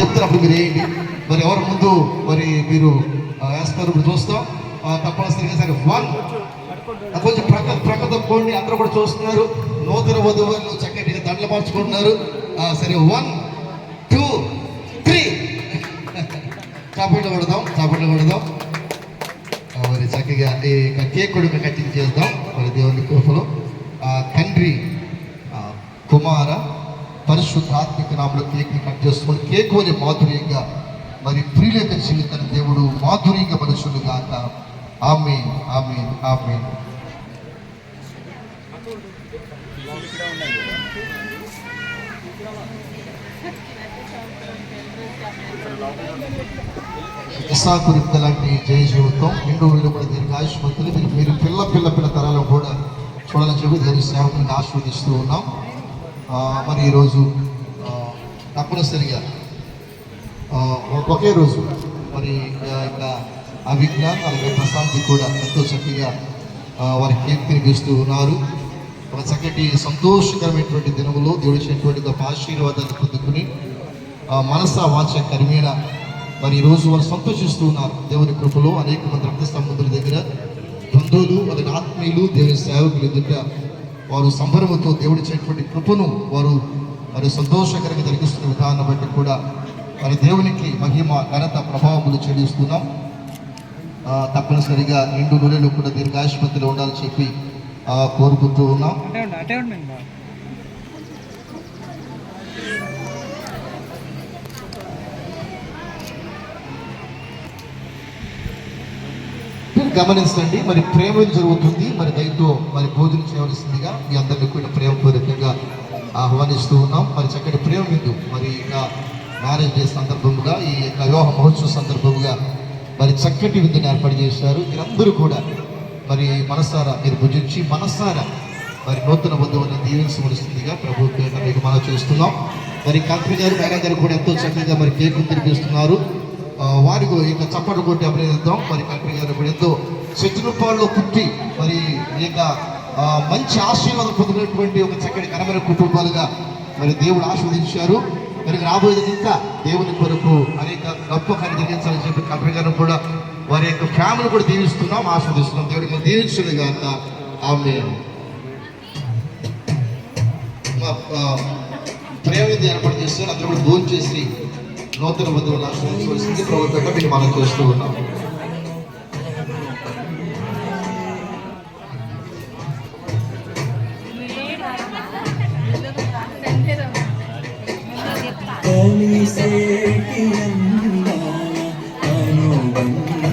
చెప్తున్నప్పుడు మీరు వేయండి మరి ఎవరి ముందు మరి మీరు వేస్తారు ఇప్పుడు చూస్తాం. తప్పనిసరిగా సరే. వన్ కొంచెం ప్రక్క ప్రక్క తప్పుకోండి అందరూ కూడా చూస్తున్నారు. నూతన వధువులు చక్కటిగా దండలు మార్చుకుంటున్నారు. సరే. వన్ టూ త్రీ చాపట్లు కొడదాం చాపట్లు కొడదాం. మరి చక్కగా ఈ కేక్ కూడా కట్టింగ్ చేద్దాం. మరి దేవుని కృపలో. తండ్రి కుమార పరిశుద్ధాత్మిక నామలో కేక్ని కట్ చేసుకొని కేక్ వరే మాధుర్యంగా మరి ప్రియుల యొక్క జీవితాన్ని దేవుడు మాధుర్యంగా మనుషులు గాక. ఆమె ఆమె ఆమె ఇసాకు రిక్త లాంటి జయ జీవితం నిండు కూడా దీనికి ఆయుష్మంతులు మీరు మీరు పిల్ల పిల్ల పిల్ల తరాలు కూడా చూడాలని చెప్పి దేని సేవకుని ఆస్వాదిస్తూ ఉన్నాం. మరి ఈరోజు తప్పనిసరిగా ఒకే రోజు మరి ఇక్కడ అభిజ్ఞాన్ అలాగే ప్రశాంతి కూడా ఎంతో చక్కగా వారికి వారి కేక్ ఉన్నారు. ఒక చక్కటి సంతోషకరమైనటువంటి దినములో దేవుడిచ్చినటువంటి గొప్ప ఆశీర్వాదాన్ని పొందుకుని ఆ, మనస వాచ కరిమేణ మరి ఈరోజు వారు సంతోషిస్తూ ఉన్నారు. దేవుని కృపలో అనేక మంది రక్త సముద్రుల దగ్గర బంధువులు అలాగే ఆత్మీయులు దేవుని సేవకులు ఎదుట వారు సంబరముతో దేవుడి చేటువంటి కృపను వారు వారు సంతోషకరంగా జరిగిస్తున్న విధానం బట్టి కూడా మరి దేవునికి మహిమ ఘనత ప్రభావములు చెల్లిస్తున్నాం. తప్పనిసరిగా నిండు నూనెలు కూడా దీర్ఘాసుపత్రిలో ఉండాలని చెప్పి కోరుకుంటూ ఉన్నాం. మీరు గమనించండి. మరి ప్రేమ జరుగుతుంది? మరి దయతో మరి భోజనం చేయవలసిందిగా మీ అందరినీ కూడా ప్రేమపూర్వకంగా ఆహ్వానిస్తూ ఉన్నాం. మరి చక్కటి ప్రేమ విందు. మరి ఇక మ్యారేజ్ డే సందర్భంగా ఈ యొక్క వివాహ మహోత్సవ సందర్భముగా మరి చక్కటి విందుని ఏర్పాటు చేశారు. మీరందరూ కూడా మరి మనసారా మీరు భుజించి మనసారా మరి నూతన బంధువులను దీవించవలసిందిగా ప్రభు మీకు మనం చేస్తున్నాం. మరి కంపెనీ గారు మేడం గారు కూడా ఎంతో చక్కగా మరి కేకులు తినిపిస్తున్నారు. వారికి ఇక చప్పట్లు కొట్టి అభినందిద్దాం. మరి కంపెనీ గారు ఇప్పుడు ఎంతో శత్రుపాల్లో పుట్టి మరి ఈ యొక్క మంచి ఆశీర్వాదం పొందినటువంటి ఒక చక్కటి ఘనమైన కుటుంబాలుగా మరి దేవుడు ఆశీర్వదించారు. మరి రాబోయేది ఇంకా దేవుని కొరకు అనేక గొప్ప కార్యం జరిగించాలని చెప్పి కంపెనీ గారు కూడా వారి యొక్క ఫ్యామిలీ కూడా దీవిస్తున్నాం ఆస్వాదిస్తున్నాం దేవుడికి మనం దీవించదు కాక ఆమె ప్రేమ ఏర్పాటు చేస్తారు అందరూ కూడా భోజనం చేసి నూతన వధువులు ఆశ్రయించవలసింది ప్రభుత్వంగా మీరు మనం చేస్తూ ఉన్నాం. అనుబంధ